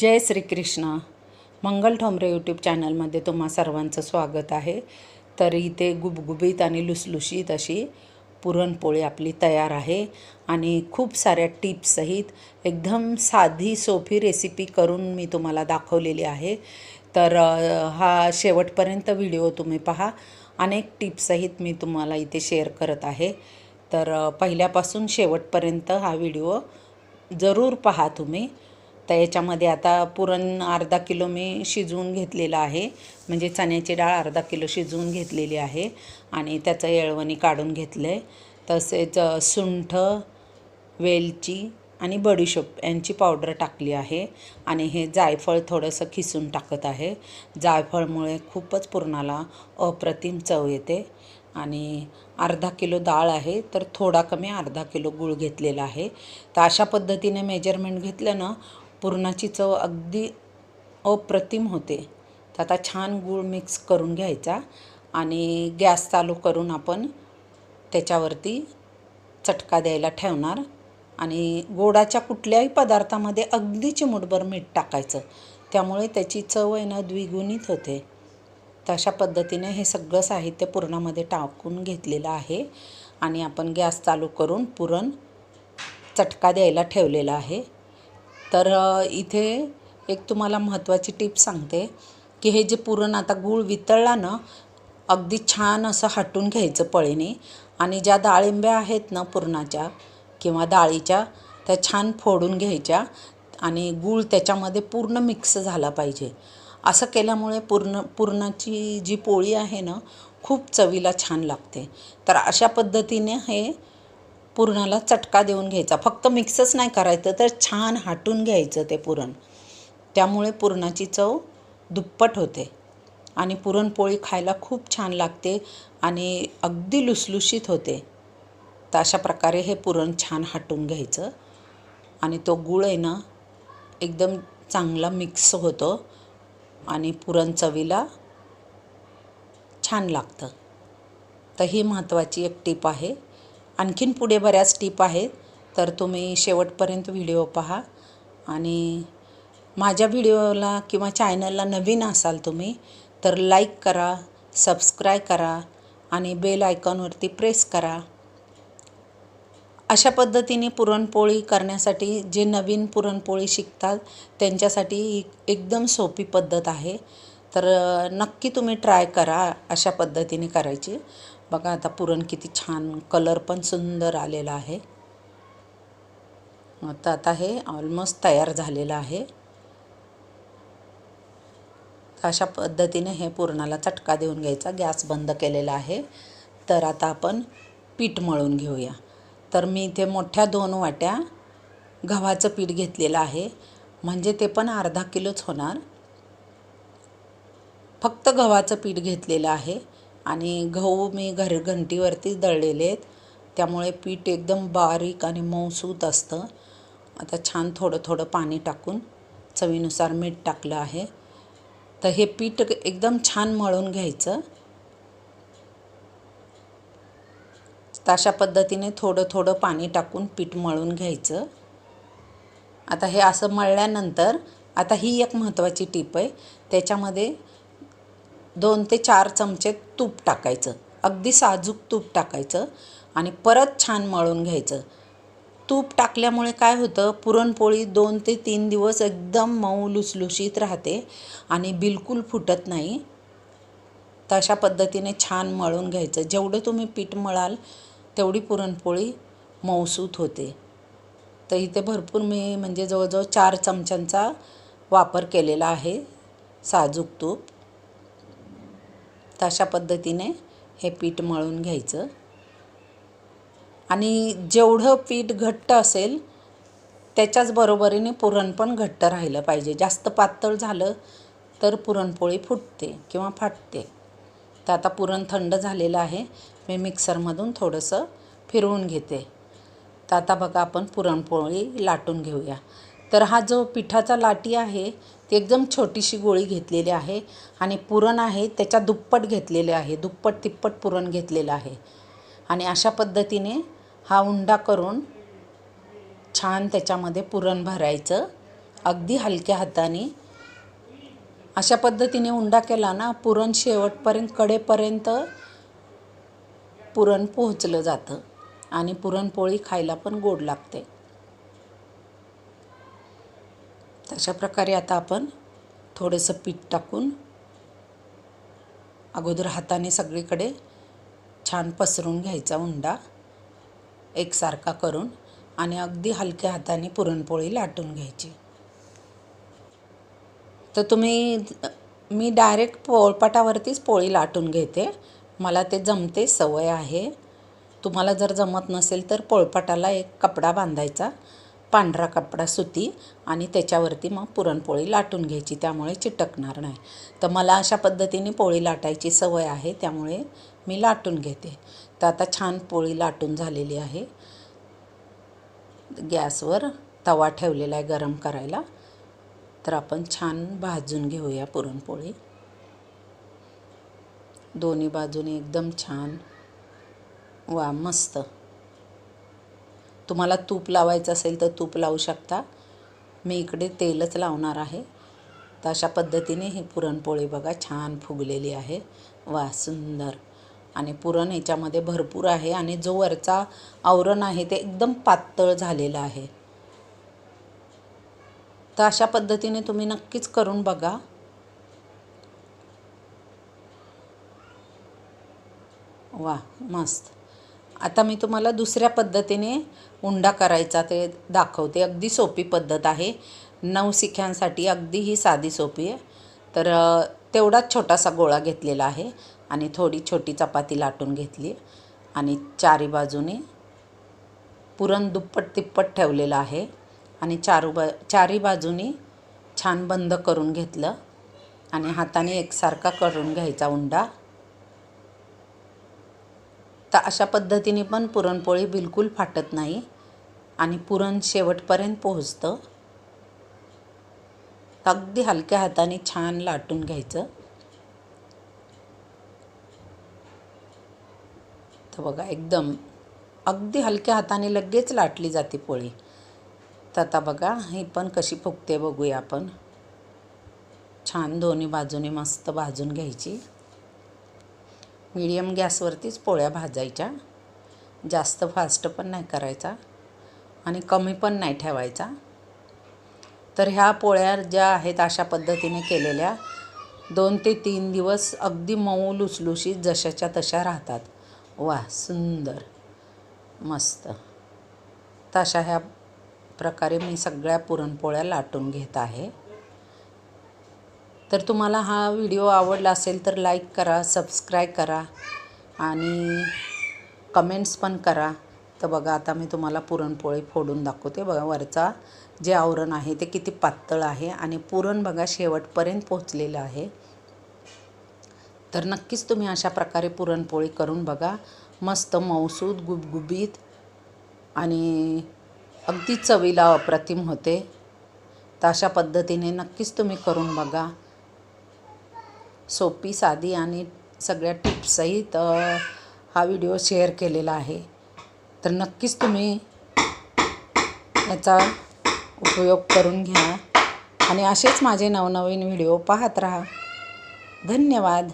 जय Shrikrishna. Mangal Thombare YouTube चॅनलमध्ये तुम्हा सर्वांचं स्वागत आहे. तर इथे गुबगुबीत आणि लुसलुशीत अशी पुरणपोळी आपली तयार आहे. आणि खूप साऱ्या टिप्ससहित एकदम साधी सोपी रेसिपी करून मी तुम्हाला दाखवलेली आहे. तर हा शेवटपर्यंत व्हिडिओ तुम्ही पहा. अनेक टिप्ससहित मी तुम्हाला इथे शेअर करत आहे. तर पहिल्यापासून शेवटपर्यंत हा व्हिडिओ जरूर पहा तुम्ही. तर याच्यामध्ये आता पुरण अर्धा किलो मी शिजवून घेतलेलं आहे. म्हणजे चण्याची डाळ अर्धा किलो शिजवून घेतलेली आहे. आणि त्याचं येळवणी काढून घेतलं आहे तसेच सुंठ वेलची आणि बडीशोप यांची पावडर टाकली आहे. आणि हे जायफळ थोडंसं खिसून टाकत आहे. जायफळमुळे खूपच पुरणाला अप्रतिम चव येते. आणि अर्धा किलो डाळ आहे तर थोडा कमी अर्धा किलो गूळ घेतलेला आहे. तर अशा पद्धतीने मेजरमेंट घेतलं ना पुरणाची चव अगदी अप्रतिम होते. तर आता छान गूळ मिक्स करून घ्यायचा आणि गॅस चालू करून आपण त्याच्यावरती चटका द्यायला ठेवणार आणि गोडाच्या कुठल्याही पदार्थामध्ये अगदी चिमूटभर मीठ टाकायचं. त्यामुळे त्याची चव आहे ना द्विगुणित होते. तशा पद्धतीने हे सगळं साहित्य पुरणामध्ये टाकून घेतलेलं आहे आणि आपण गॅस चालू करून पुरण चटका द्यायला ठेवलेला आहे. तर इथे एक तुम्हाला महत्त्वाची टिप सांगते की हे जे पुरण आता गूळ वितळला ना अगदी छान असं हटून घ्यायचं पळीने आणि ज्या डाळिंब्या आहेत ना पुरणाच्या किंवा डाळीच्या त्या छान फोडून घ्यायच्या आणि गूळ त्याच्यामध्ये पूर्ण मिक्स झाला पाहिजे. असं केल्यामुळे पूर्ण पुरणाची जी पोळी आहे ना खूप चवीला छान लागते. तर अशा पद्धतीने हे पुरणाला चटका देऊन घ्यायचा. फक्त मिक्सच नाही करायचं तर छान हाटून घ्यायचं ते पुरण. त्यामुळे पुरणाची चव दुप्पट होते. आणि पुरणपोळी खायला खूप छान लागते आणि अगदी लुसलुशीत होते. तर अशा प्रकारे हे पुरण छान हाटून घ्यायचं. आणि तो गूळ आहे ना एकदम चांगला मिक्स होतो आणि पुरण चवीला छान लागतं. तर ही महत्त्वाची एक टीप आहे. आणखीन पुढे बऱ्याच टीप आहेत तर तुम्ही शेवटपर्यंत व्हिडिओ पहा. आणि माझ्या व्हिडिओला किंवा चॅनलला नवीन असाल तुम्ही तर लाईक करा सबस्क्राईब करा आणि बेल आयकॉनवरती प्रेस करा. अशा पद्धतीने पुरणपोळी करण्यासाठी जे नवीन पुरणपोळी शिकतात त्यांच्यासाठी एकदम सोपी पद्धत आहे. तर नक्की तुम्ही ट्राय करा अशा पद्धतीने करायची. बघा आता पुरण किती छान कलर पण सुंदर आलेला आहे. आता आता हे ऑलमोस्ट तयार झालेलं आहे. अशा पद्धतीने हे पुरणाला चटका देऊन घ्यायचा गॅस बंद केलेला आहे. तर आता आपण पीठ मळून घेऊया. तर मी इथे मोठ्या दोन वाट्या गव्हाचं पीठ घेतलेलं आहे. म्हणजे ते पण अर्धा किलोच होणार. फक्त गव्हाचं पीठ घेतलेलं आहे. आणि गहू मी घर घंटीवरतीच दळलेले आहेत. त्यामुळे पीठ एकदम बारीक आणि मऊसूत असतं. आता छान थोडं थोडं पाणी टाकून चवीनुसार मीठ टाकलं आहे. तर हे पीठ एकदम छान मळून घ्यायचं. तशा पद्धतीने थोडं थोडं पाणी टाकून पीठ मळून घ्यायचं. आता हे असं मळल्यानंतर आता ही एक महत्त्वाची टीप आहे. त्याच्यामध्ये दोन ते चार चमचे तूप टाकायचं. अगदी साजूक तूप टाकायचं आणि परत छान मळून घ्यायचं. तूप टाकल्यामुळे काय होतं? पुरणपोळी दोन ते तीन दिवस एकदम मऊ लुसलुशीत राहते आणि बिलकुल फुटत नाही. तशा पद्धतीने छान मळून घ्यायचं. जेवढं तुम्ही पीठ मळाल तेवढी पुरणपोळी मऊसूत होते. तर इथे भरपूर मी म्हणजे जवळजवळ चार चमच्यांचा वापर केलेला आहे साजूक तूप. तर अशा पद्धतीने हे पीठ मळून घ्यायचं. आणि जेवढं पीठ घट्ट असेल त्याच्याच बरोबरीने पुरण पण घट्ट राहिलं पाहिजे. जास्त पातळ झालं तर पुरणपोळी फुटते किंवा फाटते. तर आता पुरण थंड झालेलं आहे. मी मिक्सरमधून थोडंसं फिरवून घेते. तर आता बघा आपण पुरणपोळी लाटून घेऊया. तर हा जो पिठाचा लाटी आहे एकदम छोटीशी गोळी घेतलेली आहे आणि पुरण आहे त्याच्या दुप्पट घेतलेले आहे. दुप्पट तिप्पट पुरण घेतलेलं आहे. आणि अशा पद्धतीने हा उंडा करून छान त्याच्यामध्ये पुरण भरायचं. अगदी हलक्या हाताने. अशा पद्धतीने उंडा केला ना पुरण शेवटपर्यंत कडेपर्यंत पुरण पोहोचलं जातं. आणि पुरणपोळी खायला पण गोड लागते. अशा प्रकारे आता आपण थोडंसं पीठ टाकून अगोदर हाताने सगळीकडे छान पसरून घ्यायचा उंडा एकसारखा करून आणि अगदी हलक्या हाताने पुरणपोळी लाटून घ्यायची. तर तुम्ही मी डायरेक्ट पोळपाटावरतीच पोळी लाटून घेते. मला ते जमते सवय आहे. तुम्हाला जर जमत नसेल तर पोळपाटाला एक कपडा बांधायचा. पांढरा कपडा सुती आणि त्याच्यावरती मग पुरणपोळी लाटून घ्यायची. त्यामुळे चिटकणार नाही. तर मला अशा पद्धतीने पोळी लाटायची सवय आहे त्यामुळे मी लाटून घेते. तर आता छान पोळी लाटून झालेली आहे. गॅसवर तवा ठेवलेला आहे गरम करायला. तर आपण छान भाजून घेऊया पुरणपोळी. दोन्ही बाजूने एकदम छान वा मस्त. तुम्हाला तूप लावायचं असेल तर तूप लावू शकता. मी इकडे तेलच लावणार आहे. तर अशा पद्धतीने ही पुरणपोळी बघा छान फुगलेली आहे. वा सुंदर. आणि पुरण याच्यामध्ये भरपूर आहे आणि जो वरचा आवरण आहे ते एकदम पातळ झालेलं आहे. तर अशा पद्धतीने तुम्ही नक्कीच करून बघा. वा मस्त. आता मी तुम्हाला दुसऱ्या पद्धतीने उंडा करायचा ते दाखवते. अगदी सोपी पद्धत आहे. नवशिख्यांसाठी अगदी ही साधी सोपी आहे. तर तेवढाच छोटासा गोळा घेतलेला आहे आणि थोडी छोटी चपाती लाटून घेतली आणि चारी बाजूने पुरण दुप्पट तिप्पट ठेवलेलं आहे आणि चारू बा चारी बाजूनी छान बंद करून घेतलं आणि हाताने एकसारखा करून घ्यायचा उंडा. तर अशा पद्धतीने पण पुरणपोळी बिलकुल फाटत नाही आणि पुरण शेवटपर्यंत पोहोचतं. अगदी हलक्या हाताने छान लाटून घ्यायचं. तर बघा एकदम अगदी हलक्या हाताने लगेच लाटली जाते पोळी. तर आता बघा ही पण कशी फुगते बघूया आपण. छान दोन्ही बाजूने मस्त भाजून घ्यायची. मीडियम गॅसवरतीच पोळ्या भाजायच्या. जास्त फास्ट पण नाही करायचा आणि कमी पण नाही ठेवायचा. तर ह्या पोळ्या ज्या आहेत अशा पद्धतीने केलेल्या दोन ते तीन दिवस अगदी मऊ लुसलुशीत जशाच्या तशा राहतात. वा सुंदर मस्त. तशा ह्या प्रकारे मी सगळ्या पुरणपोळ्या लाटून घेत आहे. तर तुम्हाला हा व्हिडिओ आवडला असेल तर लाईक करा सबस्क्राईब करा आणि कमेंट्स पण करा. तर बघा आता मी तुम्हाला पुरणपोळी फोडून दाखवते. बघा वरचा जे आवरण आहे ते किती पातळ आहे आणि पुरण बघा शेवटपर्यंत पोचलेलं आहे. तर नक्कीच तुम्ही अशा प्रकारे पुरणपोळी करून बघा. मस्त मौसूद गुबगुबीत आणि अगदी चवीला अप्रतिम होते. तर अशा पद्धतीने नक्कीच तुम्ही करून बघा. सोपी साधी आणि सगळ्या टिप्ससहित हा व्हिडिओ शेअर केलेला आहे. तर नक्कीच तुम्ही याचा उपयोग करून घ्या आणि असेच माझे नवनवीन व्हिडिओ पाहत राहा. धन्यवाद.